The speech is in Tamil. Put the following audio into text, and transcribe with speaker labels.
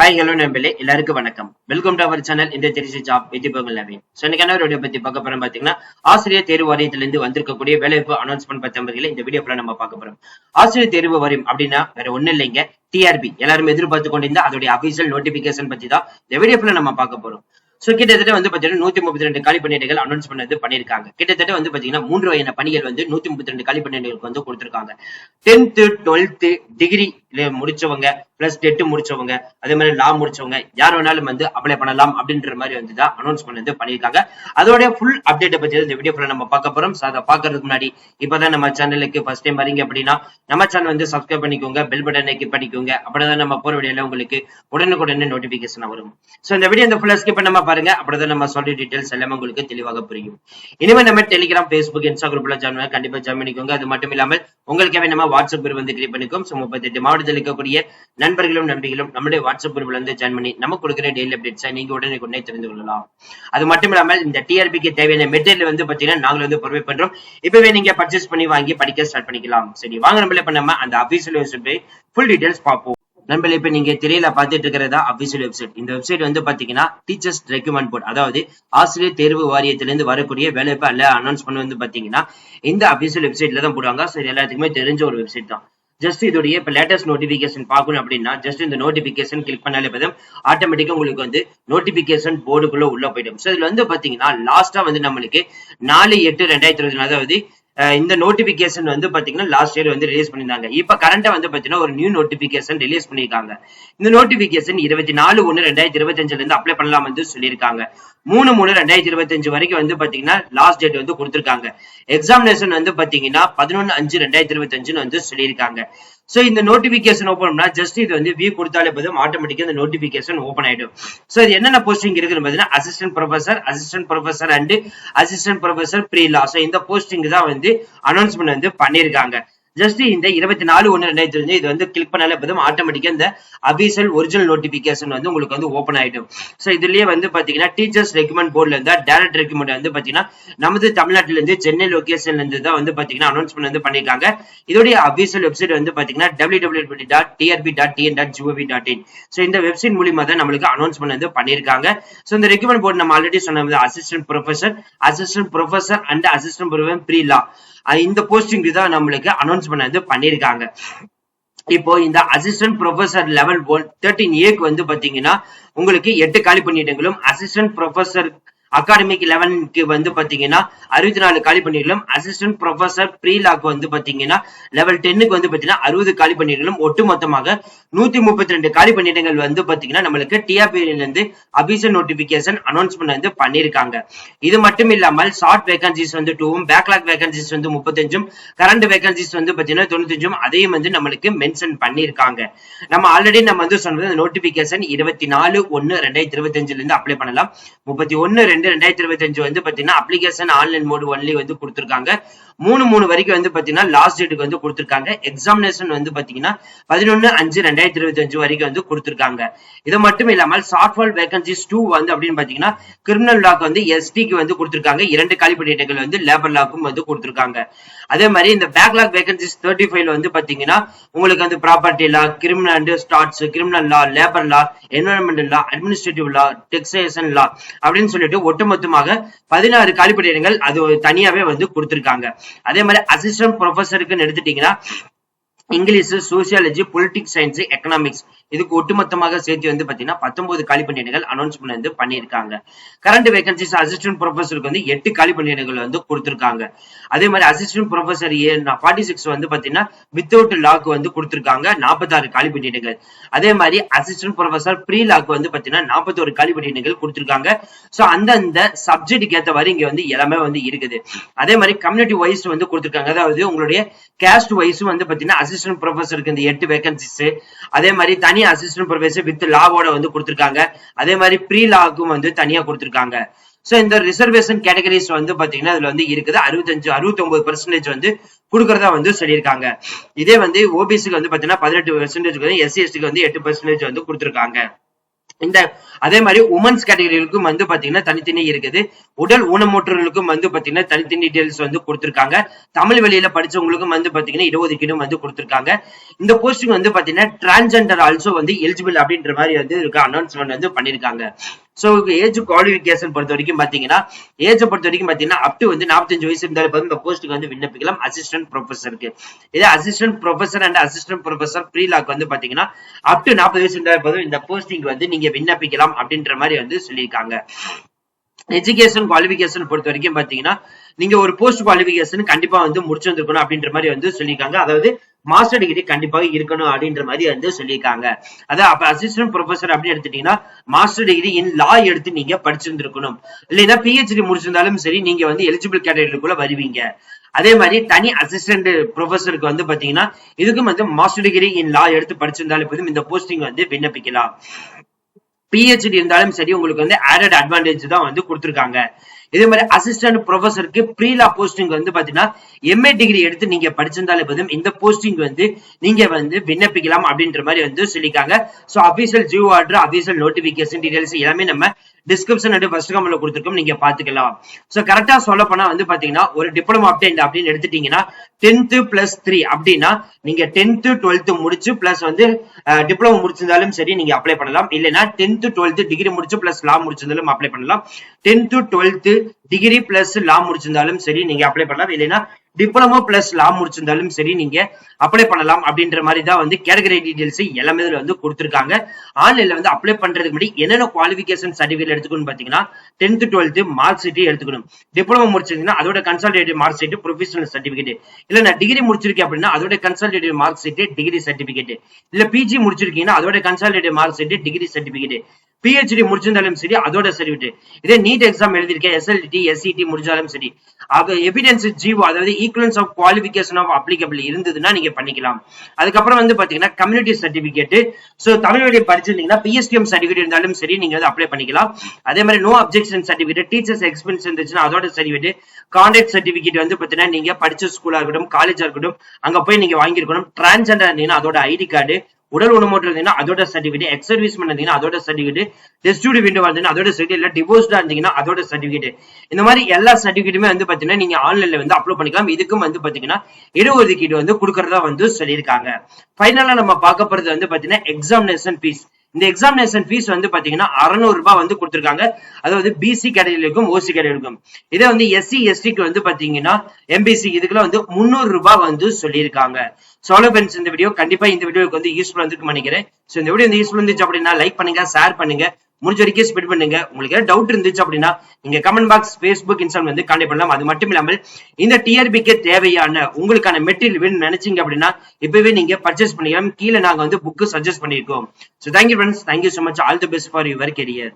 Speaker 1: ஹாய் ஹலோ நண்பர்களே. எல்லாருக்கும் வணக்கம். வெல்கம் டு அவர் சேனல் இந்த தெரிசி ஜாப் வித் நவீன் ஸோ இன்னைக்கான ஒரு வீடியோ பத்தி பார்க்க போறோம் பாத்தீங்கன்னா ஆசிரியர் தேர்வு வாரியத்திலிருந்து வந்திருக்கக்கூடிய வேலைவாய்ப்பு அனௌன்ஸ்மெண்ட் பத்தி இந்த வீடியோ நம்ம பார்க்க போறோம். ஆசிரியர் தேர்வு வாரியம் அப்படின்னா வேற ஒண்ணும் இல்லைங்க டிஆர்பி எல்லாரும் எதிர்பார்த்து கொண்டிருந்த அதோடைய அபிஷியல் நோட்டிபிகேஷன் பத்தி தான் இந்த வீடியோ நம்ம பார்க்க போறோம். சோ கிட்டத்தட்ட வந்து பாத்தீங்கன்னா நூத்தி முப்பத்தி ரெண்டு காலி பணியிடங்கள் அனௌன்ஸ் பண்ணது பண்ணிருக்காங்க. கிட்டத்தட்ட வந்து பாத்தீங்கன்னா மூன்று வகையான பணிகள் வந்து நூத்தி முப்பத்தி ரெண்டு காலி பணியிடங்களுக்கு வந்து கொடுத்திருக்காங்க. டென்த்து டுவெல்த்து டிகிரி முடிச்சவங்க பிளஸ் டெட் முடிச்சவங்க அதே மாதிரி லா முடிச்சவங்க யார் வேணாலும் வந்து அப்ளை பண்ணலாம் அப்படின்ற மாதிரி வந்து தான் அனௌன்ஸ்மெண்ட் வந்து பண்ணியிருக்காங்க. அதோட ஃபுல் அப்டேட்டை பத்தி இந்த வீடியோ நம்ம பார்க்க போறோம். ஸோ அதை பாக்குறதுக்கு முன்னாடி இப்பதான் நம்ம சேனலுக்கு ஃபர்ஸ்ட் டைம் வரீங்க அப்படின்னா நம்ம சேனல் வந்து சப்ஸ்கிரைப் பண்ணிக்கோங்க பெல் பட்டனை கிளிக் பண்ணிக்கோங்க. அப்படிதான் நம்ம போற வீடியோல உங்களுக்கு உடனுக்குடனே நோட்டிபிகேஷன் வரும். ஸோ இந்த வீடியோ இந்த ஃபுல்லாக ஸ்கிப் பண்ணாம பாருங்க. அப்படிதான் நம்ம சொல்ற டீடைல்ஸ் எல்லாமே உங்களுக்கு தெளிவாக புரியும். இனிமே நம்ம டெலிகிராம் ஃபேஸ்புக் இன்ஸ்டா குரூப்ல ஜாயின் கண்டிப்பா ஜாயின் பண்ணிக்கோங்க. அது மட்டும் இல்லாமல் உங்களுக்காக நம்ம வாட்ஸ்அப் குரூப் வந்து கிரியேட் பண்ணிக்கோம் ஸோ முப்பத்தெட்டு மாவட்டத்தில் இருக்கக்கூடிய நண்பர்களும் நம்பிகளும் நம்மளுடைய வாட்ஸ்அப் குரூப்ல வந்து ஜாயின் பண்ணி நம்ம கொடுக்குற டெய்லி அப்டேட்ஸை நீங்க உடனே உடனே தெரிந்து கொள்ளலாம். அது மட்டும் இல்லாமல் இந்த டிஆர்பிக்கு தேவையான மெட்டீரியல் வந்து பாத்தீங்கன்னா நாங்கள் வந்து ப்ரொவைட் பண்றோம். இப்பவே நீங்க பர்ச்சேஸ் பண்ணி வாங்கி படிக்க ஸ்டார்ட் பண்ணிக்கலாம். சரி வாங்க நம்மள இப்ப நம்ம அந்த அபிஷியல் வெப்சைட் ஃபுல் டீடைல்ஸ் பார்ப்போம். நண்பர்கள் இப்ப நீங்க திரையில பாத்துட்டு இருக்கிறதா அபிஷியல் வெப்சைட் இந்த வெப்சைட் வந்து பாத்தீங்கன்னா டீச்சர்ஸ் ரெக்யூமெண்ட் போர்ட் அதாவது ஆசிரியர் தேர்வு வாரியத்திலிருந்து வரக்கூடிய வேலைவாய்ப்பு அல்ல அனௌன்ஸ் பண்ண வந்து பாத்தீங்கன்னா இந்த அபிஷியல் வெப்சைட்ல தான் போடுவாங்க. சரி எல்லாத்துக்குமே தெரிஞ்ச ஒரு வெப்சைட் தான். ஜஸ்ட் இதோடைய இப்ப லேட்டஸ்ட் நோட்டிபிகேஷன் பார்க்கணும் அப்படின்னா ஜஸ்ட் இந்த நோட்டிபிகேஷன் கிளிக் பண்ணாலே போதும். ஆட்டோமேட்டிக்கா உங்களுக்கு வந்து நோட்டிபிகேஷன் போர்டுக்குள்ள உள்ள போயிடும். ஸோ இதுல வந்து பாத்தீங்கன்னா லாஸ்டா வந்து நம்மளுக்கு நாலு எட்டு ரெண்டாயிரத்தி இருபத்தி அதாவது இந்த நோட்டிபிகேஷன் வந்து பாத்தீங்கன்னா லாஸ்ட் இயர் வந்து ரிலீஸ் பண்ணிருந்தாங்க இப்ப கரண்டா வந்து பாத்தீங்கன்னா ஒரு நியூ நோட்டிபிகேஷன் ரிலீஸ் பண்ணிருக்காங்க இந்த நோட்டிபிகேஷன் இருபத்தி நாலு ஒன்னு ரெண்டாயிரத்தி இருபத்தி அஞ்சுல இருந்து அப்ளை பண்ணலாம் வந்து சொல்லியிருக்காங்க. மூணு மூணு ரெண்டாயிரத்தி இருபத்தி அஞ்சு வரைக்கும் வந்து பாத்தீங்கன்னா லாஸ்ட் டேட் வந்து கொடுத்திருக்காங்க. எக்ஸாமினேஷன் வந்து பாத்தீங்கன்னா பதினொன்னு அஞ்சு ரெண்டாயிரத்தி இருபத்தி அஞ்சுன்னு வந்து சொல்லியிருக்காங்க. சோ இந்த நோட்டிபிகேஷன் ஓபன் பண்ணா ஜஸ்ட் இது வந்து வியூ கொடுத்தாலே போதும். ஆட்டோமேட்டிக்கா இந்த நோட்டிபிகேஷன் ஓபன் ஆயிடும். சோ இது என்னென்ன போஸ்டிங் இருக்குன்னு பாத்தீங்கன்னா assistant professor assistant professor and assistant professor pre law so இந்த போஸ்டிங் தான் வந்து அனௌன்ஸ்மெண்ட் வந்து பண்ணிருக்காங்க ஜஸ்ட் இந்த இருபத்தி நாலு ஒன்னு ரெண்டாயிரத்தி அஞ்சு இது வந்து கிளிக் பண்ணாலே போதும். ஆட்டோமேட்டிக்கா இந்த அபிஷியல் ஒரிஜினல் நோட்டிபிகேஷன் வந்து உங்களுக்கு வந்து ஓப்பன் ஆகிடும் சோ இதுலயே வந்து பாத்தீங்கன்னா டீச்சர்ஸ் ரெக்கமெண்ட் போர்டில் இருந்தா டேரக்ட் ரெக்கமெண்ட் வந்து பாத்தீங்கன்னா நமது தமிழ்நாட்டுல இருந்து சென்னை லொக்கேஷன்லேருந்து தான் வந்து பாத்தீங்கன்னா அனௌன்ஸ்மெண்ட் வந்து பண்ணிருக்காங்க. இதோடைய அபிஷியல் வெப்சைட் வந்து பாத்தீங்கன்னா W W dot TRB dot TN dot GOV dot in so இந்த வெப்சைட் மூலியமாக தான் நம்மளுக்கு அனௌன்ஸ்மெண்ட் வந்து பண்ணியிருக்காங்க ஸோ இந்த ரெக்கமெண்ட் போர்டு நம்ம ஆல்ரெடி சொன்ன assistant professor assistant professor and assistant professor pre law இந்த போஸ்டிங் தான் நம்மளுக்கு அனௌன்ஸ்மெண்ட் வந்து பண்ணிருக்காங்க. இப்போ இந்த assistant professor level one thirteen ஏக்கு வந்து பாத்தீங்கன்னா உங்களுக்கு எட்டு காலி பணியிடங்களும் அசிஸ்டன்ட் ப்ரொஃபசர் அகாடமிக் லெவனுக்கு வந்து பாத்தீங்கன்னா அறுபத்தி நாலு காலி பணியிடங்களும் அசிஸ்டன்ட் ப்ரொஃபசர் ப்ரீலாக்கு வந்து பாத்தீங்கன்னா லெவல் டென்னுக்கு வந்து பாத்தீங்கன்னா அறுபது காலி பண்ணிடம் ஒட்டு மொத்தமாக நூத்தி முப்பத்தி ரெண்டு காலி பணியிடங்கள் வந்து பாத்தீங்கன்னா நம்மளுக்கு டிஆர்பியில இருந்து அபிஷன் நோட்டிபிகேஷன் அனௌன்ஸ்மெண்ட் வந்து பண்ணிருக்காங்க. இது மட்டும் இல்லாமல் ஷார்ட் வேகன்சிஸ் வந்து டூவும் பேக்லாக் வேகன்சிஸ் வந்து முப்பத்தஞ்சும் கரண்ட் வேகன்சிஸ் வந்து பாத்தீங்கன்னா தொண்ணூத்தஞ்சும் அதையும் வந்து நம்மளுக்கு மென்ஷன் பண்ணிருக்காங்க. நம்ம ஆல்ரெடி நம்ம வந்து சொன்னது நோட்டிபிகேஷன் இருபத்தி நாலு ஒன்னு ரெண்டாயிரத்தி இருபத்தி அஞ்சுல இருந்து அப்ளை பண்ணலாம். முப்பத்தி ஒன்னு ரெண்டு ரெண்டாயிரத்தி இருபத்தி அஞ்சு வந்து பாத்தீங்கன்னா அப்ளிகேஷன் ஆன்லைன் மோடு ஒன்லி வந்து கொடுத்துருக்காங்க. மூணு மூணு வரைக்கும் வந்து பாத்தீங்கன்னா லாஸ்ட் டேட்டுக்கு வந்து கொடுத்துருக்காங்க. எக்ஸாமினேஷன் வந்து பாத்தீங்கன்னா பதினொன்னு அஞ்சு ரெண்டாயிரத்தி இருபத்தி அஞ்சு வரைக்கும் வந்து கொடுத்துருக்காங்க. இது மட்டும் இல்லாமல் சாஃப்ட்வேர் வேகன்சிஸ் டூ வந்து அப்படின்னு பாத்தீங்கன்னா கிரிமினல் லாக்கு வந்து எஸ்டிக்கு வந்து கொடுத்துருக்காங்க. இரண்டு காலி வந்து லேபர் லாக்கும் வந்து கொடுத்துருக்காங்க. அதே மாதிரி இந்த பேக்லாக் வேகன்சிஸ் தேர்ட்டி ஃபைவ்ல வந்து பாத்தீங்கன்னா உங்களுக்கு வந்து property law criminal and starts criminal law labour law environment law administrative law taxation law அப்படின்னு சொல்லிட்டு ஒட்டுமொத்தமாக பதினாறு காலி இடங்கள் அது தனியாவே வந்து கொடுத்திருக்காங்க. அதே மாதிரி அசிஸ்டன்ட் ப்ரொஃபஸருக்குன்னு எடுத்துட்டீங்கன்னா English sociology politics science economics இதுக்கு ஒட்டுமொத்தமாக சேர்த்து வந்து பாத்தீங்கன்னா பத்தொன்பது காலி பணியிடங்கள் அனௌன்ஸ்மெண்ட் வந்து பண்ணியிருக்காங்க. கரண்ட் வேகன்சிஸ் அசிஸ்டன்ட் ப்ரொஃபஸருக்கு வந்து எட்டு காலி பணியிடங்கள் வந்து கொடுத்திருக்காங்க. அதே மாதிரி assistant professor A forty six வந்து பாத்தீங்கன்னா வித்தவுட் லாக் வந்து கொடுத்திருக்காங்க நாற்பத்தாறு காலி பணியிடங்கள். அதே மாதிரி அசிஸ்டன்ட் ப்ரொஃபஸர் ப்ரீ லாக் வந்து பாத்தீங்கன்னா நாற்பத்தோரு காலி பணியிடங்கள் கொடுத்திருக்காங்க. சோ அந்தந்த சப்ஜெக்ட்டுக்கு ஏற்றவாறு இங்க வந்து எல்லாமே வந்து இருக்குது. அதே மாதிரி கம்யூனிட்டி வைஸ் வந்து கொடுத்திருக்காங்க. அதாவது உங்களுடைய கேஸ்ட் வைஸும் வந்து பாத்தீங்கன்னா அசிஸ்டன்ட் ப்ரொஃபஸருக்கு இந்த எட்டு வேகன்சிஸ் அதே மாதிரி தனி அசிஸ்டன்ட் ப்ரொஃபஸர் வித் லாவோட வந்து கொடுத்துருக்காங்க. அதே மாதிரி ப்ரீ லாக்கும் வந்து தனியா கொடுத்துருக்காங்க. சோ இந்த ரிசர்வேஷன் கேட்டகரிஸ் வந்து பாத்தீங்கன்னா இதுல வந்து இருக்குது. அறுபத்தஞ்சு அறுபத்தி ஒன்பது பெர்சன்டேஜ் வந்து கொடுக்கறதா வந்து சொல்லியிருக்காங்க. இதே வந்து ஓபிசிக்கு வந்து பாத்தீங்கன்னா பதினெட்டு பெர்சன்டேஜ் எஸ்சி எஸ்டிக்கு வந்து எட்டு பெர்சன்டேஜ் வந்து கொடுத்துருக்காங்க. இந்த அதே மாதிரி உமன்ஸ் கேட்டகரிகளுக்கும் வந்து பாத்தீங்கன்னா தனித்தனி இருக்குது. உடல் ஊனமுற்றவர்களுக்கும் வந்து பாத்தீங்கன்னா தனித்தனி டீடைல்ஸ் வந்து கொடுத்திருக்காங்க. தமிழ் வழியில படிச்சவங்களுக்கும் வந்து பாத்தீங்கன்னா இடஒதுக்கீடும் வந்து கொடுத்திருக்காங்க. இந்த போஸ்டிங் வந்து பாத்தீங்கன்னா டிரான்ஜெண்டர் ஆல்சோ வந்து எலிஜிபிள் அப்படின்ற மாதிரி வந்து இருக்க அனௌன்ஸ்மெண்ட் வந்து பண்ணிருக்காங்க சோ ஏஜ் குவாலிஃபிகேஷன் பொறுத்த வரைக்கும் பாத்தீங்கன்னா ஏஜ் பொறுத்த வரைக்கும் பாத்தீங்கன்னா அப் டு வந்து 45 வயசு இருந்தாலும் போதும் இந்த போஸ்ட்டுக்கு வந்து விண்ணப்பிக்கலாம். அசிஸ்டன்ட் ப்ரொஃபஸருக்கு இதே assistant professor and assistant professor pre law வந்து பாத்தீங்கன்னா அப் டு 40 வயசு இருந்தாலும் போதும் இந்த போஸ்டிங் வந்து நீங்க விண்ணப்பிக்கலாம் அப்படின்ற மாதிரி வந்து சொல்லியிருக்காங்க. எஜுகேஷன் குவாலிபிகேஷன் பொறுத்த வரைக்கும் பாத்தீங்கன்னா நீங்க ஒரு போஸ்ட் குவாலிபிகேஷன் கண்டிப்பா வந்து முடிச்சு முடிச்சிருந்திருக்கணும் அப்படின்ற மாதிரி வந்து சொல்லியிருக்காங்க. அதாவது மாஸ்டர் டிகிரி கண்டிப்பாக இருக்கணும் அப்படின்ற மாதிரி வந்து சொல்லியிருக்காங்க. அதாவது அப்ப அசிஸ்டன்ட் ப்ரொஃபசர் அப்படின்னு எடுத்துட்டீங்கன்னா மாஸ்டர் டிகிரி இன் லா எடுத்து நீங்க படிச்சிருந்திருக்கணும். இல்லைன்னா பிஹெச்டி முடிச்சிருந்தாலும் சரி நீங்க வந்து எலிஜிபிள் கேட்டகரிக்குள்ள வருவீங்க. அதே மாதிரி தனி அசிஸ்டன்ட் ப்ரொஃபஸருக்கு வந்து பாத்தீங்கன்னா இதுக்கும் வந்து மாஸ்டர் டிகிரி இன் லா எடுத்து படிச்சிருந்தாலும் போதும் இந்த போஸ்டிங் வந்து விண்ணப்பிக்கலாம். பிஹெச்டி இருந்தாலும் சரி உங்களுக்கு வந்து ஆடட் அட்வான்டேஜ் தான் வந்து கொடுத்துருக்காங்க. இதே மாதிரி அசிஸ்டன்ட் ப்ரொஃபஸருக்கு ப்ரீலா போஸ்டிங் வந்து பாத்தீங்கன்னா எம்ஏ டிகிரி எடுத்து நீங்க படிச்சிருந்தாலே போதும். இந்த போஸ்டிங் வந்து நீங்க வந்து விண்ணப்பிக்கலாம் அப்படின்ற மாதிரி வந்து சொல்லிக்காங்க so official GO order official notification details எல்லாமே நம்ம டிஸ்கிரிப்ஷன் அண்ட் ஃபர்ஸ்ட் கமெண்ட்ல கொடுத்துருக்கோம். நீங்க பாத்துக்கலாம் சோ கரெக்டா சொல்ல போனா வந்து பாத்தீங்கன்னா ஒரு டிப்ளமோ அப்டேட் அப்படின்னு எடுத்துட்டீங்கன்னா டென்த்து பிளஸ் த்ரீ அப்படின்னா நீங்க டென்த்து டுவெல்த்து முடிச்சு பிளஸ் வந்து டிப்ளமோ முடிச்சிருந்தாலும் சரி நீங்க அப்ளை பண்ணலாம். இல்லைன்னா டென்த்து டுவெல்த்து டிகிரி முடிச்சு பிளஸ் லா முடிச்சிருந்தாலும் அப்ளை பண்ணலாம். Tenth twelfth degree plus law முடிச்சிருந்தாலும் சரி நீங்க அப்ளை பண்ணலாம். இல்லைன்னா டிப்ளமோ பிளஸ் லா முடிச்சிருந்தாலும் சரி நீங்க அப்ளை பண்ணலாம் அப்படின்ற மாதிரி தான் வந்து கேட்டகரி டீடைல்ஸ் எல்லாமே இதுல வந்து கொடுத்துருக்காங்க. ஆன்லைன்ல வந்து அப்ளை பண்றதுக்கு முன்னாடி என்னென்ன குவாலிபிகேஷன் சர்டிபிகேட் எடுத்துக்கணும் பாத்தீங்கன்னா டென்த் டுவெல்த் மார்க் ஷீட் எடுத்துக்கணும். டிப்ளமோ முடிச்சிருந்தீங்கன்னா அதோட consultative mark sheet professional certificate இல்ல நான் டிகிரி முடிச்சிருக்கேன் அப்படின்னா அதோட consultative mark sheet degree certificate இல்ல பிஜி முடிச்சிருக்கீங்கன்னா அதோட consultative mark sheet degree certificate PhD முடிச்சிருந்தாலும் சரி அதோட சர்டிஃபிகேட் இதே நீட் எக்ஸாம் எழுதிருக்கேன் எஸ்எல்டி எஸ்சிடி முடிச்சாலும் சரி. அது எவிடன்ஸ் ஜீவோ அதாவது equivalence of qualification of applicable இருந்ததுன்னா நீங்க பண்ணிக்கலாம். அதுக்கப்புறம் வந்து பாத்தீங்கன்னா கம்யூனிட்டி சர்டிபிகேட் சோ தமிழ் வழியை படிச்சிருந்தீங்கன்னா பிஎஸ்டிஎம் சர்டிஃபிகேட் இருந்தாலும் சரி நீங்க வந்து அப்ளை பண்ணிக்கலாம். அதே மாதிரி no objection certificate teachers experience இருந்துச்சுன்னா அதோட சர்டிஃபிகேட் கான்டாக்ட் சர்டிஃபிகேட் வந்து பாத்தீங்கன்னா நீங்க படிச்ச ஸ்கூலா இருக்கட்டும் காலேஜா இருக்கட்டும் அங்க போய் நீங்க வாங்கியிருக்கணும். டிரான்ஸ்ஜெண்டர் இருந்தீங்கன்னா அதோட ஐடி கார்டு உடல் ஊனமுற்று இருந்தீங்கன்னா அதோட சர்டிபிகேட் எக்ஸ் சர்வீஸ் இருந்தீங்கன்னா அதோட சர்டிபிகேட் டெஸ்டியூட் விண்டோ இருந்தீங்கன்னா அதோட சர்டிஃபிகேட் இல்ல டிவோர்ஸ்டா இருந்தீங்கன்னா அதோட சர்டிபிகேட் இந்த மாதிரி எல்லா சர்டிபிகேட்டுமே வந்து பாத்தீங்கன்னா நீங்க ஆன்லைன்ல வந்து அப்லோட் பண்ணிக்கலாம். இதுக்கும் வந்து பாத்தீங்கன்னா இடஒதுக்கீடு வந்து கொடுக்கறதா வந்து சொல்லியிருக்காங்க. ஃபைனலா நம்ம பார்க்க போறது வந்து பாத்தீங்கன்னா எக்ஸாமினேஷன் ஃபீஸ் இந்த எக்ஸாமினேஷன் ஃபீஸ் வந்து பாத்தீங்கன்னா அறுநூறு ரூபாய் வந்து கொடுத்துருக்காங்க. அதாவது பிசி கேட்டகரிக்கும் ஓசி கேட்டகரிக்கும் இதே வந்து எஸ்சி எஸ்டிக்கு வந்து பாத்தீங்கன்னா எம்பிசி இதுக்குள்ள வந்து முந்நூறு ரூபாய் வந்து சொல்லியிருக்காங்க. சோலோ பென்ஸ் இந்த வீடியோ கண்டிப்பா இந்த வீடியோக்கு வந்து யூஸ்ஃபுல் வந்துருக்கு நினைக்கிறேன். ஸோ இந்த வீடியோ வந்து யூஸ்ஃபுல் இருந்துச்சு அப்படின்னா லைக் பண்ணுங்க ஷேர் பண்ணுங்க. முடிஞ்ச வரைக்கும் ஸ்பெட் பண்ணுங்க. உங்களுக்கு ஏதாவது டவுட் இருந்துச்சு அப்படின்னா நீங்க கமெண்ட் பாக்ஸ் ஃபேஸ்புக் இன்ஸ்டால் வந்து கான்டெக்ட் பண்ணலாம். அது மட்டும் இல்லாமல் இந்த டிஆர்பிக்கு தேவையான உங்களுக்கான மெட்டீரியல் வேணும்னு நினைச்சீங்க அப்படின்னா இப்பவே நீங்க பர்ச்சேஸ் பண்ணிக்கலாம். கீழே நாங்க வந்து புக்கு சஜஸ்ட் பண்ணிருக்கோம் so thank you friends thank you so much all the best for your career